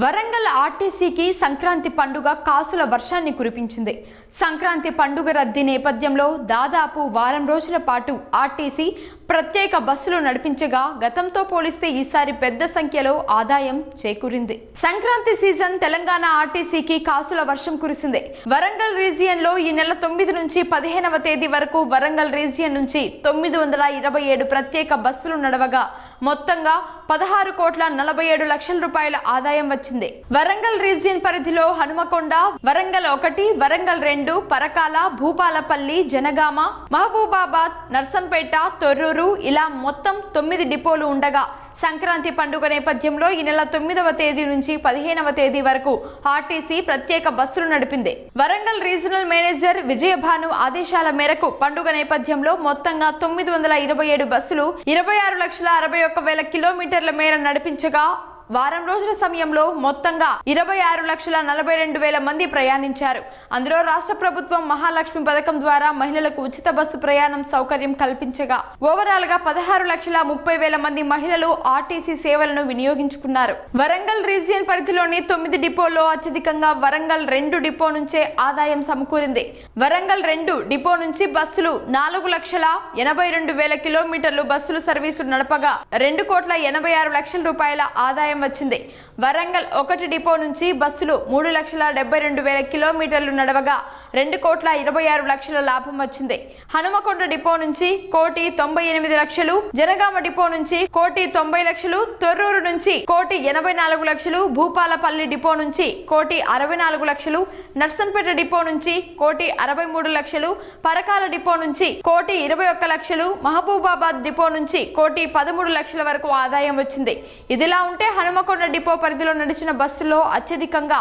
వరంగల్ ఆర్టీసీకి సంక్రాంతి పండుగ కాసుల వర్షాన్ని కురిపించింది. సంక్రాంతి పండుగ రద్దీ నేపథ్యంలో దాదాపు వారం రోజుల పాటు ఆర్టీసీ ప్రత్యేక బస్సులు నడిపించగా గతంతో పోలిస్తే ఈసారి పెద్ద సంఖ్యలో ఆదాయం చేకూరింది. సంక్రాంతి సీజన్ తెలంగాణ ఆర్టీసీకి కాసుల వర్షం కురిసింది. వరంగల్ రీజియన్లో ఈ నెల తొమ్మిది నుంచి పదిహేనవ తేదీ వరకు వరంగల్ రీజియన్ నుంచి తొమ్మిది వందల ఇరవై ఏడు ప్రత్యేక బస్సులు నడవగా మొత్తంగా పదహారు కోట్ల నలభై ఏడు లక్షల రూపాయల ఆదాయం వచ్చింది. వరంగల్ రీజియన్ పరిధిలో హనుమకొండ వరంగల్ ఒకటి వరంగల్ రెండు పరకాల భూపాలపల్లి జనగామ మహబూబాబాద్ నర్సంపేట తొర్రూరు ఇలా మొత్తం తొమ్మిది డిపోలు ఉండగా సంక్రాంతి పండుగ నేపథ్యంలో ఈ నెల తొమ్మిదవ తేదీ నుంచి పదిహేనవ తేదీ వరకు ఆర్టీసీ ప్రత్యేక బస్సులు నడిపింది. వరంగల్ రీజనల్ మేనేజర్ విజయభాను ఆదేశాల మేరకు పండుగ నేపథ్యంలో మొత్తంగా తొమ్మిది వందల ఇరవై ఏడు బస్సులు ఇరవై ఆరు లక్షల అరవై ఒక్క వేల కిలోమీటర్ల మేర నడిపించగా వారం రోజుల సమయంలో మొత్తంగా ఇరవై ఆరు లక్షల నలభై రెండు వేల మంది ప్రయాణించారు. అందులో రాష్ట్ర ప్రభుత్వం మహాలక్ష్మి పథకం ద్వారా మహిళలకు ఉచిత బస్సు ప్రయాణం సౌకర్యం కల్పించగా ఓవరాల్గా పదహారు లక్షల ముప్పై వేల మంది మహిళలు ఆర్టీసీ సేవలను వినియోగించుకున్నారు. వరంగల్ రీజియన్ పరిధిలోని తొమ్మిది డిపోల్లో అత్యధికంగా వరంగల్ రెండు డిపో నుంచే ఆదాయం సమకూరింది. వరంగల్ రెండు డిపో నుంచి బస్సులు నాలుగు లక్షల ఎనభై రెండు వేల కిలోమీటర్లు బస్సులు సర్వీసులు నడపగా రెండు కోట్ల ఎనభై ఆరు లక్షల రూపాయల ఆదాయం వచ్చింది. వరంగల్ ఒకటి డిపో నుంచి బస్సులు మూడు లక్షల డెబ్బై రెండు వేల కిలోమీటర్లు నడవగా రెండు కోట్ల ఇరవై ఆరు లక్షల లాభం వచ్చింది. హనుమకొండ డిపో నుంచి కోటి తొంభై ఎనిమిది లక్షలు జనగామ డిపో నుంచి కోటి తొంభై లక్షలు తొర్రూరు నుంచి కోటి ఎనభై నాలుగు లక్షలు భూపాలపల్లి డిపో నుంచి కోటి అరవై నాలుగు లక్షలు నర్సంపేట డిపో నుంచి కోటి అరవై మూడు లక్షలు పరకాల డిపో నుంచి కోటి ఇరవై ఒక్క లక్షలు మహబూబాబాద్ డిపో నుంచి కోటి పదమూడు లక్షల వరకు ఆదాయం వచ్చింది. ఇదిలా ఉంటే హనుమకొండ డిపో పరిధిలో నడిచిన బస్సులో అత్యధికంగా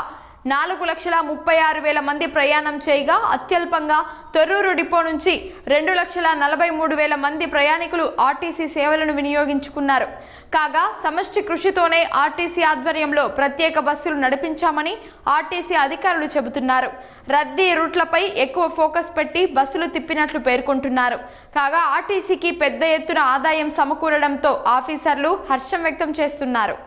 నాలుగు లక్షల ముప్పై ఆరు వేల మంది ప్రయాణం చేయగా అత్యల్పంగా తొర్రూరు డిపో నుంచి రెండు లక్షల నలభై మూడు వేల మంది ప్రయాణికులు ఆర్టీసీ సేవలను వినియోగించుకున్నారు. కాగా సమష్టి కృషితోనే ఆర్టీసీ ఆధ్వర్యంలో ప్రత్యేక బస్సులు నడిపించామని ఆర్టీసీ అధికారులు చెబుతున్నారు. రద్దీ రూట్లపై ఎక్కువ ఫోకస్ పెట్టి బస్సులు తిప్పినట్లు పేర్కొంటున్నారు. కాగా ఆర్టీసీకి పెద్ద ఎత్తున ఆదాయం సమకూరడంతో ఆఫీసర్లు హర్షం వ్యక్తం చేస్తున్నారు.